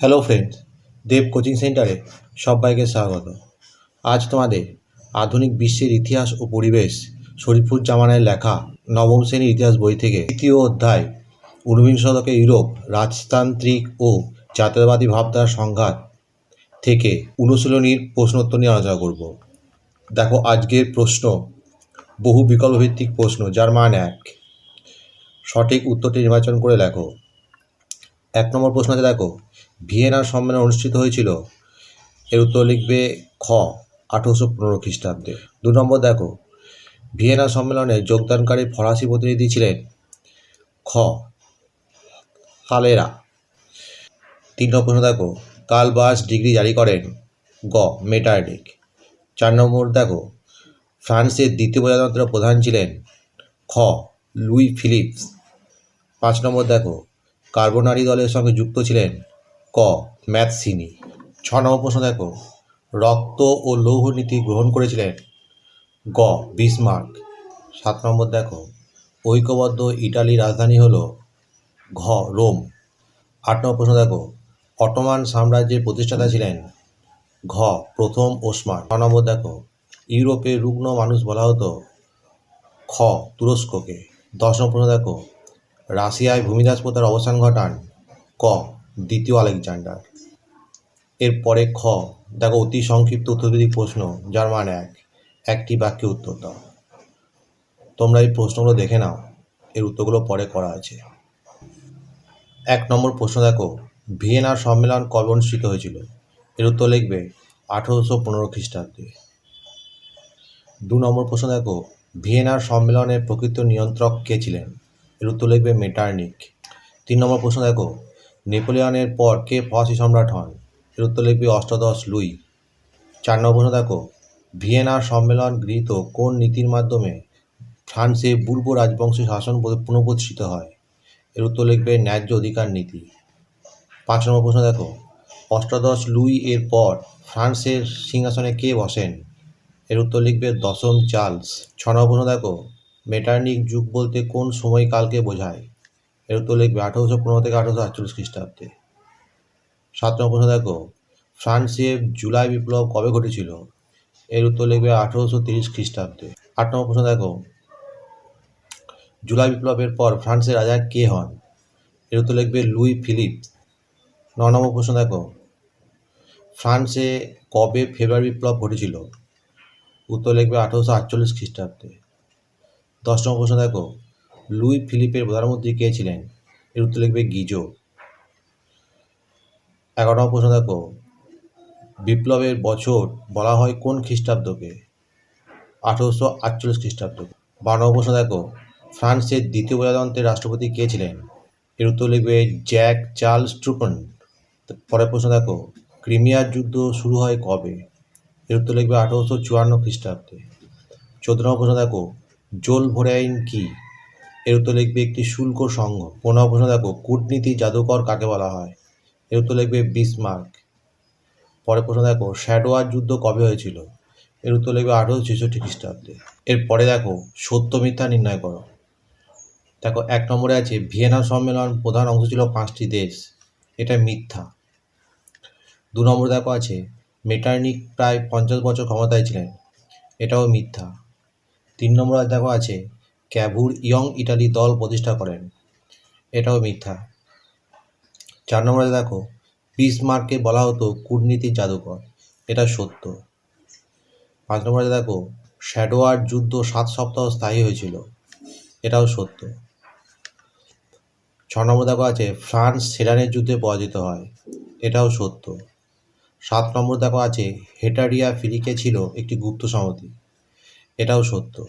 Hello friends দেব coaching সেন্টারে সবাইকে স্বাগত। আজ তোমাদের আধুনিক বিশ্বের ইতিহাস ও পরিবেশ শরীফুর জামানের লেখা নবম শ্রেণির ইতিহাস বই থেকে তৃতীয় অধ্যায়, ঊনবিংশ শতকে ইউরোপ রাজতান্ত্রিক ও জাতীয়তাবাদী ভাবধারার সংঘাত থেকে অনুশীলনীর প্রশ্নোত্তর নিয়ে আলোচনা করব। দেখো আজকের প্রশ্ন, বহু বিকল্পভিত্তিক প্রশ্ন, যার মান এক। সঠিক উত্তরটি নির্বাচন করে লেখো। এক নম্বর প্রশ্ন আছে, দেখো ভিয়েনার সম্মেলন অনুষ্ঠিত হয়েছিল। এর উত্তর লিখবে খ, আঠেরোশো পনেরো খ্রিস্টাব্দে। দু নম্বর দেখো, ভিয়েনা সম্মেলনে যোগদানকারী ফরাসি প্রতিনিধি ছিলেন খ হালেরা তিন নম্বর প্রশ্ন দেখো কালবাস ডিগ্রি জারি করেন গ মেটার্ডিক চার নম্বর দেখো, ফ্রান্সের দ্বিতীয় প্রজাতন্ত্রের প্রধান ছিলেন খ, লুই ফিলিপস। পাঁচ নম্বর দেখো, কার্বোনারি দলের সঙ্গে যুক্ত ছিলেন ক ম্যাথসিনি ছ নম্বর প্রশ্ন দেখো। রক্ত ও লৌহ নীতি গ্রহণ করেছিলেন গ, বিসমার্ক। সাত নম্বর দেখো। ঐক্যবদ্ধ ইটালির রাজধানী হল ঘ, রোম। আট নম্বর প্রশ্ন দেখো। অটোমান সাম্রাজ্যের প্রতিষ্ঠাতা ছিলেন ঘ, প্রথম ওসমান। ন নম্বর দেখো। ইউরোপে রুগ্ন মানুষ বলা হতো খ, তুরস্ককে। দশ নম্বর প্রশ্ন দেখো। রাশিয়ায় ভূমিদাস প্রথার অবসান ঘটান ক দ্বিতীয় আলেকজান্ডার। এরপরে খ, দেখো অতি সংক্ষিপ্ত উত্তরভিত্তিক প্রশ্ন, যার মান এক। একটি বাক্যে উত্তর দাও। তোমরা এই প্রশ্নগুলো দেখে নাও। এর উত্তরগুলো পরে করা আছে। এক নম্বর প্রশ্ন দেখো, ভিয়েনার সম্মেলন কবে অনুষ্ঠিত হয়েছিল? এর উত্তর লিখবে আঠেরোশো পনেরো খ্রিস্টাব্দে। দু নম্বর প্রশ্ন দেখো, ভিয়েনার সম্মেলনের প্রকৃত নিয়ন্ত্রক কে ছিলেন? এর উত্তর লিখবে মেটার্নিক। তিন নম্বর প্রশ্ন দেখো নেপোলিয়নের পর কে ফরাসি সম্রাট হন? এর উত্তর অষ্টাদশ লুই। চার নম্বর দেখো। ভিয়েনার সম্মেলন গৃহীত কোন নীতির মাধ্যমে ফ্রান্সে পূর্ব রাজবংশী শাসন পুনঃপ্রতিষ্ঠিত হয়? এর উত্তর লিখবে ন্যায্য অধিকার নীতি। পাঁচ নম্বর প্রশ্ন, দেখো। অষ্টাদশ লুই এর পর ফ্রান্সের সিংহাসনে কে বসেন? এর উত্তর লিখবে দশম চার্লস। ছ নম্বর প্রশ্ন, দেখো। মেটার্নিক যুগ বলতে কোন সময়কালকে বোঝায়? এর উত্তর লিখবে আঠেরোশো পনেরো থেকে আঠেরোশো আটচল্লিশ খ্রিস্টাব্দে। সাত নম্বর প্রশ্ন দেখো ফ্রান্সে জুলাই বিপ্লব কবে ঘটেছিল? এর উত্তর লিখবে আঠেরোশো তিরিশ খ্রিস্টাব্দে। আট নম্বর প্রশ্ন দেখো, জুলাই বিপ্লবের পর ফ্রান্সের রাজা কে হন? এর উত্তর লিখবে লুই ফিলিপ। ন নম্বর প্রশ্ন দেখো, ফ্রান্সে কবে ফেব্রুয়ারি বিপ্লব ঘটেছিল? উত্তর লিখবে আঠেরোশো আটচল্লিশ খ্রিস্টাব্দে। দশ নম্বর প্রশ্ন দেখো লুই ফিলিপের প্রধানমন্ত্রী কে ছিলেন? এর উত্তর লিখবে গিজো। এগারো নম্বর প্রশ্ন দেখো। বিপ্লবের বছর বলা হয় কোন খ্রিস্টাব্দকে? আঠেরোশো আটচল্লিশ খ্রিস্টাব্দ বারো নম্বর প্রশ্ন দেখো। ফ্রান্সের দ্বিতীয় প্রজাতন্ত্রের রাষ্ট্রপতি কে ছিলেন? এর উত্তর লিখবে জ্যাক চার্লস ট্রুপন। পরের প্রশ্ন দেখো ক্রিমিয়ার যুদ্ধ শুরু হয় কবে? এর উত্তর লিখবে আঠেরোশো চুয়ান্ন খ্রিস্টাব্দে। চোদ্দ নম্বর প্রশ্ন দেখো, জোল ভোরাইন কি? এর উত্তর লিখবে একটি শুল্ক সংঘ পনেরো প্রশ্ন দেখো, কূটনীতি জাদুকর কাকে বলা হয়? এর উত্তর লিখবে বিসমার্ক। পরের প্রশ্ন, দেখো শ্যাডোয়ার যুদ্ধ কবে হয়েছিল? এর উত্তর লিখবে আঠেরোশো ছেষট্টি খ্রিস্টাব্দে। এরপরে, দেখো, সত্য মিথ্যা নির্ণয় করো। দেখো, এক নম্বরে আছে, ভিয়েনা সম্মেলন প্রধান অংশ ছিল পাঁচটি দেশ। এটা মিথ্যা। দু নম্বর, দেখো, আছে, মেটার্নিক প্রায় পঞ্চাশ বছর ক্ষমতায় ছিলেন। এটাও মিথ্যা। তিন নম্বরে, দেখো, আছে ক্যাভুর ইয়ং ইটালি দল প্রতিষ্ঠা করেন। এটাও মিথ্যা। চার নম্বরে দেখো বিসমার্ককে বলা হতো কূটনীতির জাদুকর। এটা সত্য। পাঁচ নম্বরে দেখো, শ্যাডোয়ার যুদ্ধ সাত সপ্তাহ স্থায়ী হয়েছিল। এটাও সত্য। ছ নম্বর দেখো আছে, ফ্রান্স সেরানের যুদ্ধে পরাজিত হয়। এটাও সত্য। সাত নম্বর দেখো আছে, হেটারিয়া ফিরিকে ছিল একটি গুপ্ত সমিতি এটাও সত্য।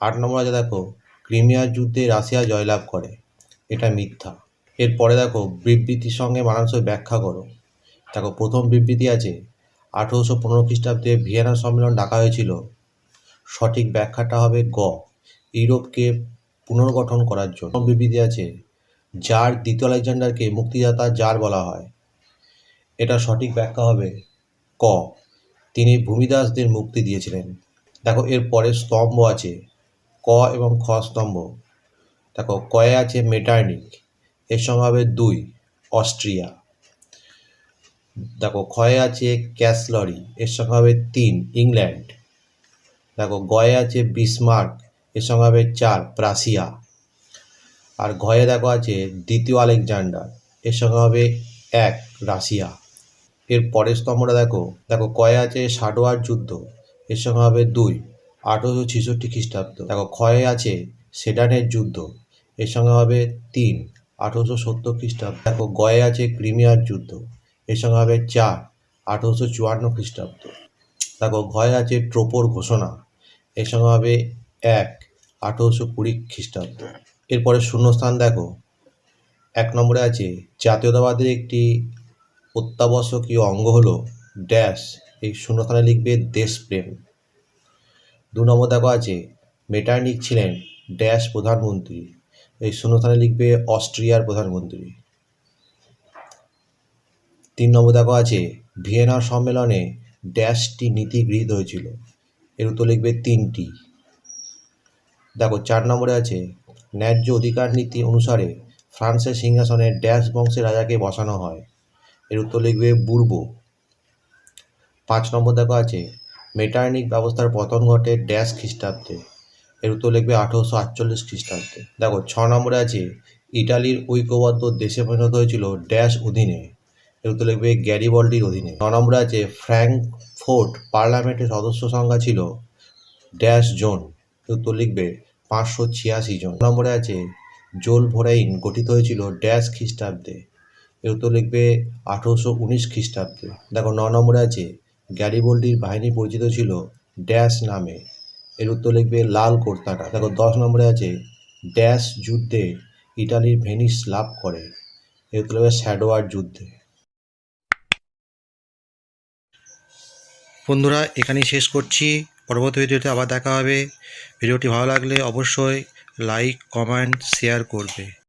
আট নম্বর আছে দেখো, ক্রিমিয়ার যুদ্ধে রাশিয়া জয়লাভ করে। এটা মিথ্যা। এরপরে দেখো, বিবৃতির সঙ্গে মানানসই ব্যাখ্যা করো। দেখো, প্রথম বিবৃতি আছে, আঠেরোশো পনেরো খ্রিস্টাব্দে ভিয়েনা সম্মেলন ডাকা হয়েছিল। সঠিক ব্যাখ্যাটা হবে গ, ইউরোপকে পুনর্গঠন করার জন্য। বিবৃতি আছে, যার দ্বিতীয় আলেকজান্ডারকে মুক্তিদাতা জার বলা হয়। এটা সঠিক ব্যাখ্যা হবে ক, তিনি ভূমিদাসদের মুক্তি দিয়েছিলেন। দেখো এর পরে স্তম্ভ আছে ক এবং খ স্তম্ভ। দেখো কয়ে আছে মেটার্নিক, এর সঙ্গে হবে দুই, অস্ট্রিয়া। দেখো ক্ষয়ে আছে ক্যাসলরি, এর সঙ্গে হবে তিন, ইংল্যান্ড। দেখো গয়ে আছে বিসমার্ক, এর সঙ্গে হবে চার, প্রাসিয়া। আর ঘয়ে দেখো আছে দ্বিতীয় আলেকজান্ডার, এর সঙ্গে হবে এক, রাশিয়া। এর পরের স্তম্ভটা দেখো দেখো কয়ে আছে সাডোয়ার যুদ্ধ, এর সঙ্গে হবে দুই আঠেরোশো ছেষট্টি খ্রিস্টাব্দ। দেখো, ক্ষয়ে আছে সেডানের যুদ্ধ। এর সঙ্গে হবে তিন, আঠেরোশো সত্তর খ্রিস্টাব্দ। দেখো, গয়ে আছে ক্রিমিয়ার যুদ্ধ। এর সঙ্গে হবে চার, আঠেরোশো চুয়ান্ন খ্রিস্টাব্দ। দেখো ঘয়ে আছে ট্রোপোর ঘোষণা। এর সঙ্গে হবে এক, আঠেরোশো কুড়ি খ্রিস্টাব্দ। এরপরে শূন্যস্থান দেখো। এক নম্বরে আছে, জাতীয়তাবাদের একটি অত্যাবশ্যকীয় অঙ্গ হলো ড্যাশ। এই শূন্যস্থানে লিখবে দেশপ্রেম। দু নম্বর দেখো আছে। মেটার্নিক ছিলেন ড্যাশ প্রধানমন্ত্রী। এই শূন্যস্থানে লিখবে অস্ট্রিয়ার প্রধানমন্ত্রী। তিন নম্বর দেখো আছে, ভিয়েনা সম্মেলনে ড্যাশটি নীতি গৃহীত হয়েছিল। এর উত্তর লিখবে তিনটি। দেখো, চার নম্বরে আছে, ন্যায্য অধিকার নীতি অনুসারে ফ্রান্সের সিংহাসনে ড্যাশ বংশের রাজাকে বসানো হয়। এর উত্তর লিখবে পূর্ব পাঁচ নম্বর দেখো আছে মেটার্নিক ব্যবস্থার পতন ঘটে ড্যাশ খ্রিস্টাব্দে। এর উত্তর লিখবে আঠেরোশো আটচল্লিশ খ্রিস্টাব্দে। দেখো, ছ নম্বরে আছে, ইটালির ঐক্যবদ্ধ দেশে পরিণত হয়েছিল ড্যাশ অধীনে। এর উত্তর লিখবে গ্যারিবল্ডির অধীনে। ন নম্বরে আছে ফ্র্যাঙ্কফোর্ট পার্লামেন্টের সদস্য সংখ্যা ছিল ড্যাশ জোন। এর উত্তর লিখবে পাঁচশো ছিয়াশি জন। নম্বরে আছে, জোল ভোরাইন গঠিত হয়েছিল ড্যাশ খ্রিস্টাব্দে। এর উত্তর লিখবে আঠেরোশো উনিশ খ্রিস্টাব্দে। দেখো ন নম্বরে আছে গ্যারিবোল্ডির বাহিনী পরিচিত ছিল ড্যাশ নামে। এর উত্তর লিখবে লাল কোর্তাটা। দেখো, দশ নম্বরে আছে, ড্যাশ যুদ্ধে ইটালির ভেনিস লাভ করে। এর উত্তর লিখবে স্যাডোয়ার যুদ্ধে। বন্ধুরা, এখানেই শেষ করছি। পরবর্তী ভিডিওতে আবার দেখা হবে। ভিডিওটি ভালো লাগলে অবশ্যই লাইক, কমেন্ট, শেয়ার করবে।